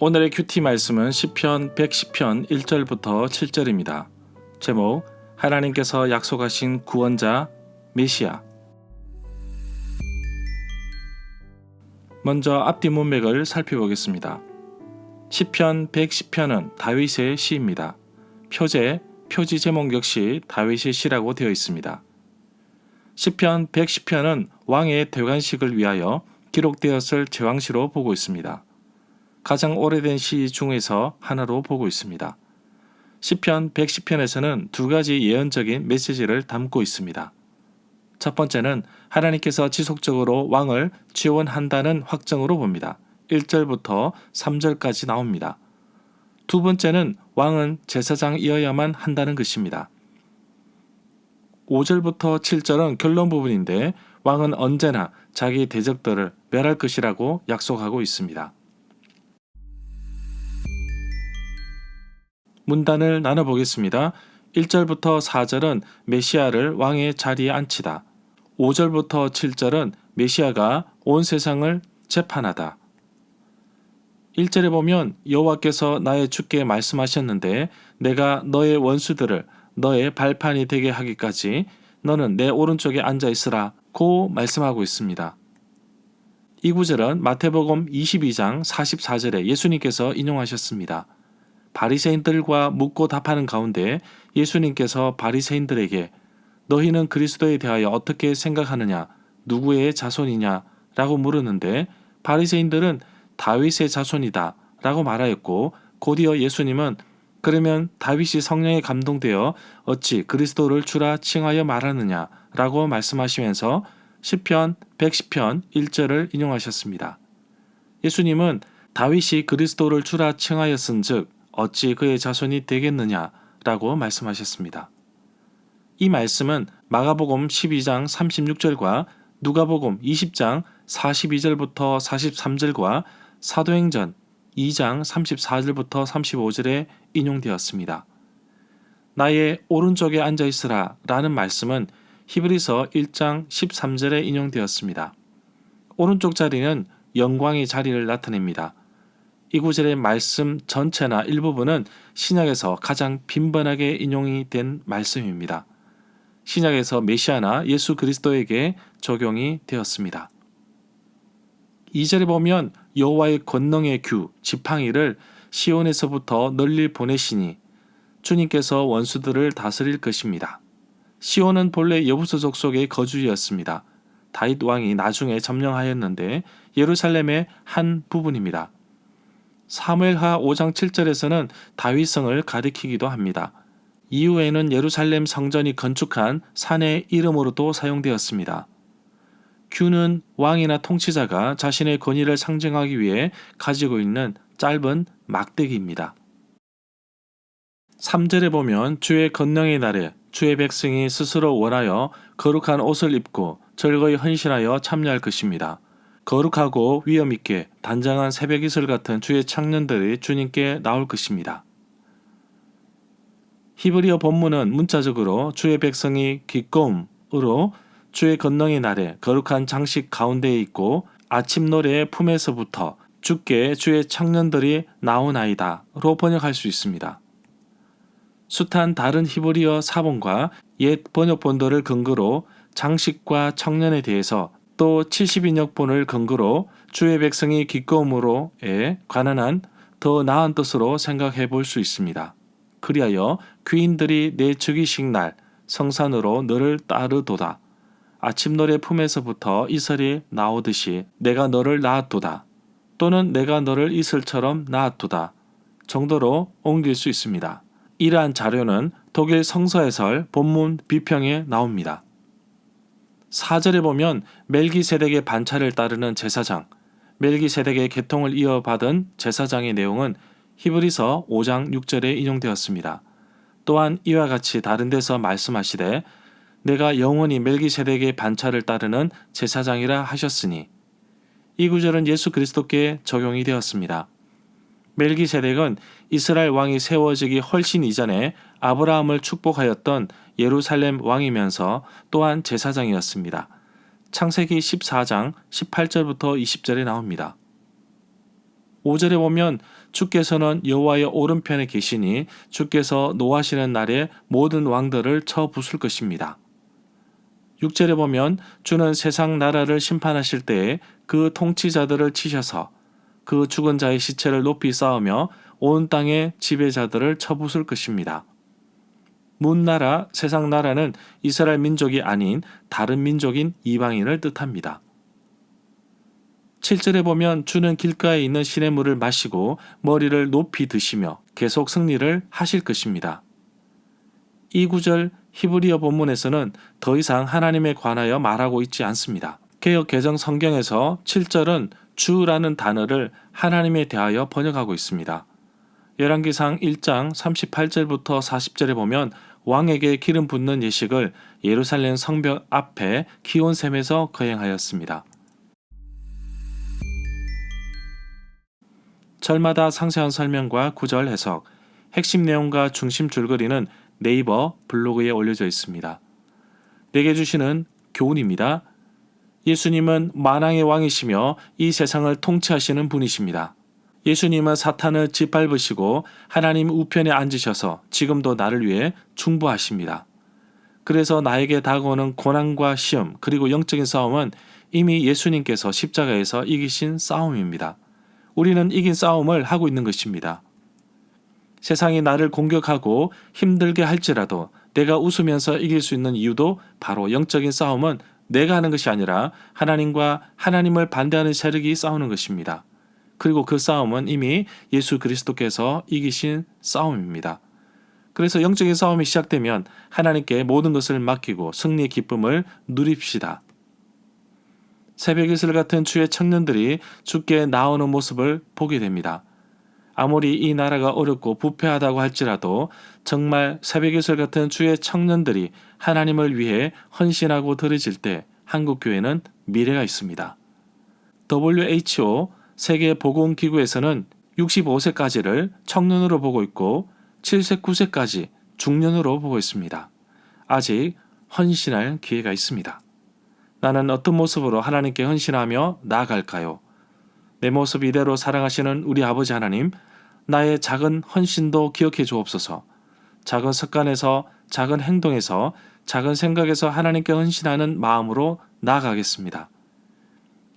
오늘의 큐티 말씀은 시편 110편 1절부터 7절입니다. 제목 하나님께서 약속하신 구원자 메시아 먼저 앞뒤 문맥을 살펴보겠습니다. 시편 110편은 다윗의 시입니다. 표제, 표지 제목 역시 다윗의 시라고 되어 있습니다. 시편 110편은 왕의 대관식을 위하여 기록되었을 제왕시로 보고 있습니다. 가장 오래된 시 중에서 하나로 보고 있습니다. 시편 110편에서는 두 가지 예언적인 메시지를 담고 있습니다. 첫 번째는 하나님께서 지속적으로 왕을 지원한다는 확정으로 봅니다. 1절부터 3절까지 나옵니다. 두 번째는 왕은 제사장이어야만 한다는 것입니다. 5절부터 7절은 결론 부분인데 왕은 언제나 자기 대적들을 멸할 것이라고 약속하고 있습니다. 문단을 나눠보겠습니다. 1절부터 4절은 메시아를 왕의 자리에 앉히다. 5절부터 7절은 메시아가 온 세상을 재판하다. 1절에 보면 여호와께서 나의 주께 말씀하셨는데 내가 너의 원수들을 너의 발판이 되게 하기까지 너는 내 오른쪽에 앉아 있으라 고 말씀하고 있습니다. 이 구절은 마태복음 22장 44절에 예수님께서 인용하셨습니다. 바리새인들과 묻고 답하는 가운데 예수님께서 바리새인들에게 너희는 그리스도에 대하여 어떻게 생각하느냐? 누구의 자손이냐? 라고 물었는데 바리새인들은 다윗의 자손이다 라고 말하였고 곧이어 예수님은 그러면 다윗이 성령에 감동되어 어찌 그리스도를 주라 칭하여 말하느냐? 라고 말씀하시면서 10편 110편 1절을 인용하셨습니다. 예수님은 다윗이 그리스도를 주라 칭하였은즉 어찌 그의 자손이 되겠느냐라고 말씀하셨습니다. 이 말씀은 마가복음 12장 36절과 누가복음 20장 42절부터 43절과 사도행전 2장 34절부터 35절에 인용되었습니다. 나의 오른쪽에 앉아 있으라 라는 말씀은 히브리서 1장 13절에 인용되었습니다. 오른쪽 자리는 영광의 자리를 나타냅니다. 이 구절의 말씀 전체나 일부분은 신약에서 가장 빈번하게 인용이 된 말씀입니다. 신약에서 메시아나 예수 그리스도에게 적용이 되었습니다. 2절에 보면 여호와의 권능의 규 지팡이를 시온에서부터 널리 보내시니 주님께서 원수들을 다스릴 것입니다. 시온은 본래 여부서 족속의 거주지였습니다. 다윗 왕이 나중에 점령하였는데 예루살렘의 한 부분입니다. 사무엘하 5장 7절에서는 다윗성을 가리키기도 합니다. 이후에는 예루살렘 성전이 건축한 산의 이름으로도 사용되었습니다. 규는 왕이나 통치자가 자신의 권위를 상징하기 위해 가지고 있는 짧은 막대기입니다. 3절에 보면 주의 건능의 날에 주의 백성이 스스로 원하여 거룩한 옷을 입고 절거히 헌신하여 참여할 것입니다. 거룩하고 위엄 있게 단장한 새벽 이슬 같은 주의 창년들이 주님께 나올 것입니다. 히브리어 본문은 문자적으로 주의 백성이 기꺼움으로 주의 건능의 날에 거룩한 장식 가운데에 있고 아침 노래의 품에서부터 주께 주의 창년들이 나오나이다로 번역할 수 있습니다. 숱한 다른 히브리어 사본과 옛 번역본들을 근거로 장식과 청년에 대해서 또 70인역본을 근거로 주의 백성이 기꺼움으로에 관한 한 더 나은 뜻으로 생각해 볼 수 있습니다. 그리하여 귀인들이 내 즉위식 날 성산으로 너를 따르도다. 아침 노래 품에서부터 이슬이 나오듯이 내가 너를 낳았도다. 또는 내가 너를 이슬처럼 낳았도다. 정도로 옮길 수 있습니다. 이러한 자료는 독일 성서해설 본문 비평에 나옵니다. 4절에 보면 멜기세덱의 반차를 따르는 제사장, 멜기세덱의 계통을 이어받은 제사장의 내용은 히브리서 5장 6절에 인용되었습니다. 또한 이와 같이 다른 데서 말씀하시되 내가 영원히 멜기세덱의 반차를 따르는 제사장이라 하셨으니 이 구절은 예수 그리스도께 적용이 되었습니다. 멜기세덱은 이스라엘 왕이 세워지기 훨씬 이전에 아브라함을 축복하였던 예루살렘 왕이면서 또한 제사장이었습니다. 창세기 14장 18절부터 20절에 나옵니다. 5절에 보면 주께서는 여호와의 오른편에 계시니 주께서 노하시는 날에 모든 왕들을 쳐 부술 것입니다. 6절에 보면 주는 세상 나라를 심판하실 때에 그 통치자들을 치셔서 그 죽은 자의 시체를 높이 쌓으며 온 땅의 지배자들을 쳐부술 것입니다. 문 나라, 세상 나라는 이스라엘 민족이 아닌 다른 민족인 이방인을 뜻합니다. 7절에 보면 주는 길가에 있는 시냇물을 마시고 머리를 높이 드시며 계속 승리를 하실 것입니다. 이 구절 히브리어 본문에서는 더 이상 하나님에 관하여 말하고 있지 않습니다. 개혁 개정 성경에서 7절은 주라는 단어를 하나님에 대하여 번역하고 있습니다. 열왕기상 1장 38절부터 40절에 보면 왕에게 기름 붓는 예식을 예루살렘 성벽 앞에 기온샘에서 거행하였습니다. 절마다 상세한 설명과 구절 해석, 핵심 내용과 중심 줄거리는 네이버 블로그에 올려져 있습니다. 내게 주시는 교훈입니다. 예수님은 만왕의 왕이시며 이 세상을 통치하시는 분이십니다. 예수님은 사탄을 짓밟으시고 하나님 우편에 앉으셔서 지금도 나를 위해 충부하십니다. 그래서 나에게 다가오는 고난과 시험 그리고 영적인 싸움은 이미 예수님께서 십자가에서 이기신 싸움입니다. 우리는 이긴 싸움을 하고 있는 것입니다. 세상이 나를 공격하고 힘들게 할지라도 내가 웃으면서 이길 수 있는 이유도 바로 영적인 싸움은 내가 하는 것이 아니라 하나님과 하나님을 반대하는 세력이 싸우는 것입니다. 그리고 그 싸움은 이미 예수 그리스도께서 이기신 싸움입니다. 그래서 영적인 싸움이 시작되면 하나님께 모든 것을 맡기고 승리의 기쁨을 누립시다. 새벽 이슬 같은 주의 청년들이 주께 나오는 모습을 보게 됩니다. 아무리 이 나라가 어렵고 부패하다고 할지라도 정말 새벽 이슬 같은 주의 청년들이 하나님을 위해 헌신하고 들어질 때 한국 교회는 미래가 있습니다. WHO 세계 보건 기구에서는 65세까지를 청년으로 보고 있고 7세 9세까지 중년으로 보고 있습니다. 아직 헌신할 기회가 있습니다. 나는 어떤 모습으로 하나님께 헌신하며 나아갈까요? 내 모습 이대로 사랑하시는 우리 아버지 하나님, 나의 작은 헌신도 기억해 주옵소서. 작은 습관에서, 작은 행동에서, 작은 생각에서 하나님께 헌신하는 마음으로 나아가겠습니다.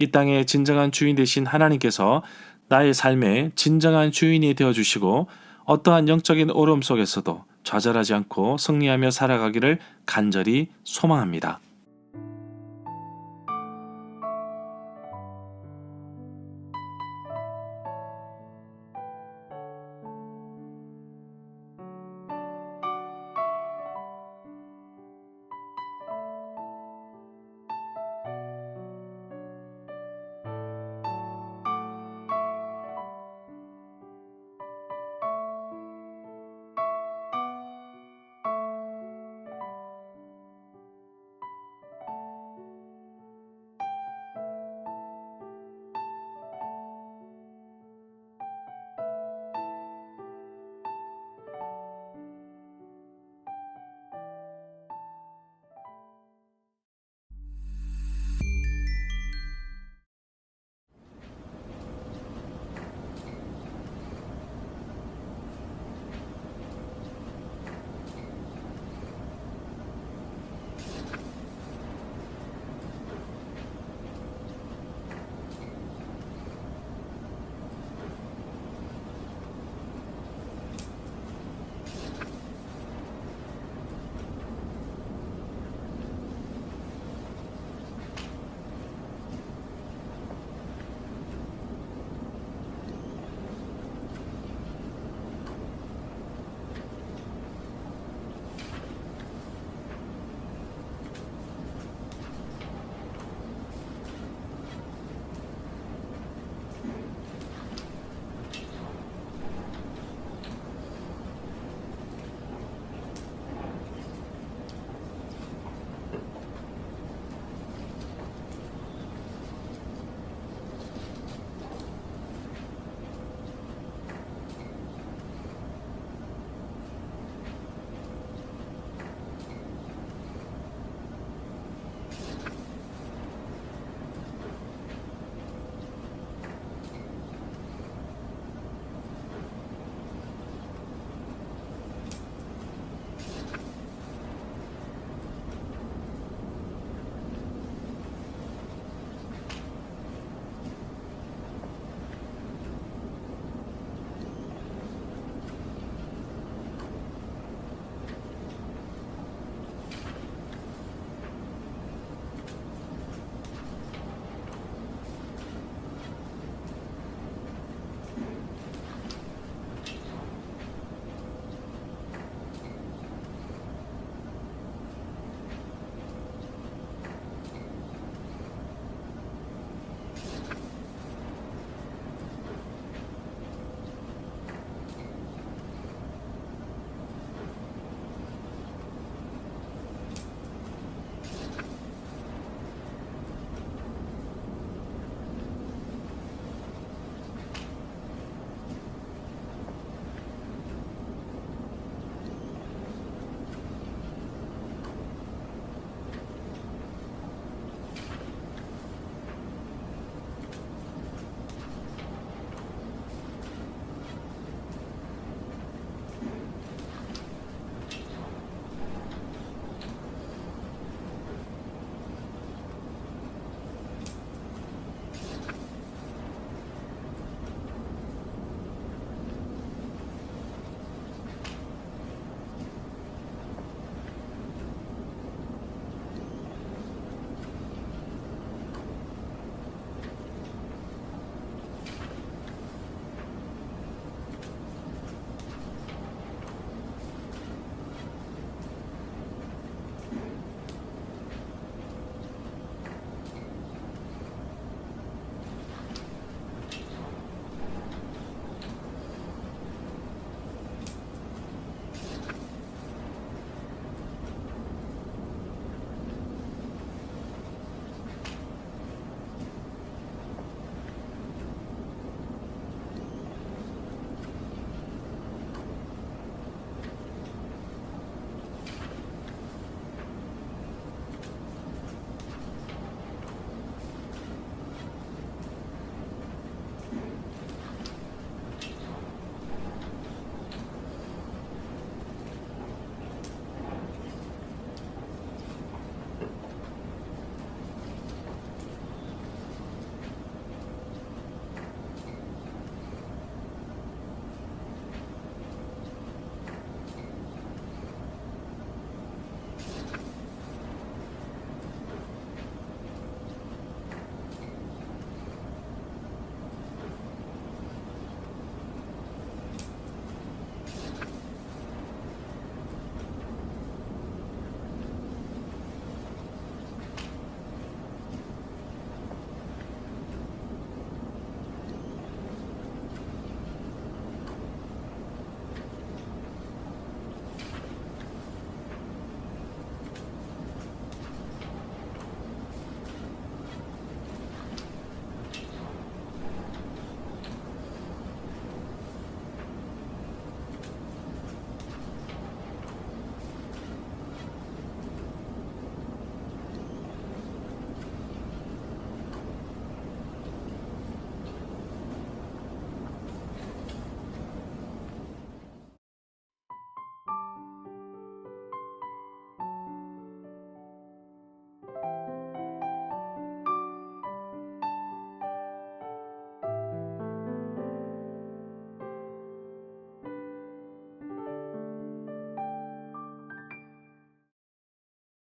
이 땅의 진정한 주인 되신 하나님께서 나의 삶의 진정한 주인이 되어 주시고 어떠한 영적인 어려움 속에서도 좌절하지 않고 승리하며 살아가기를 간절히 소망합니다.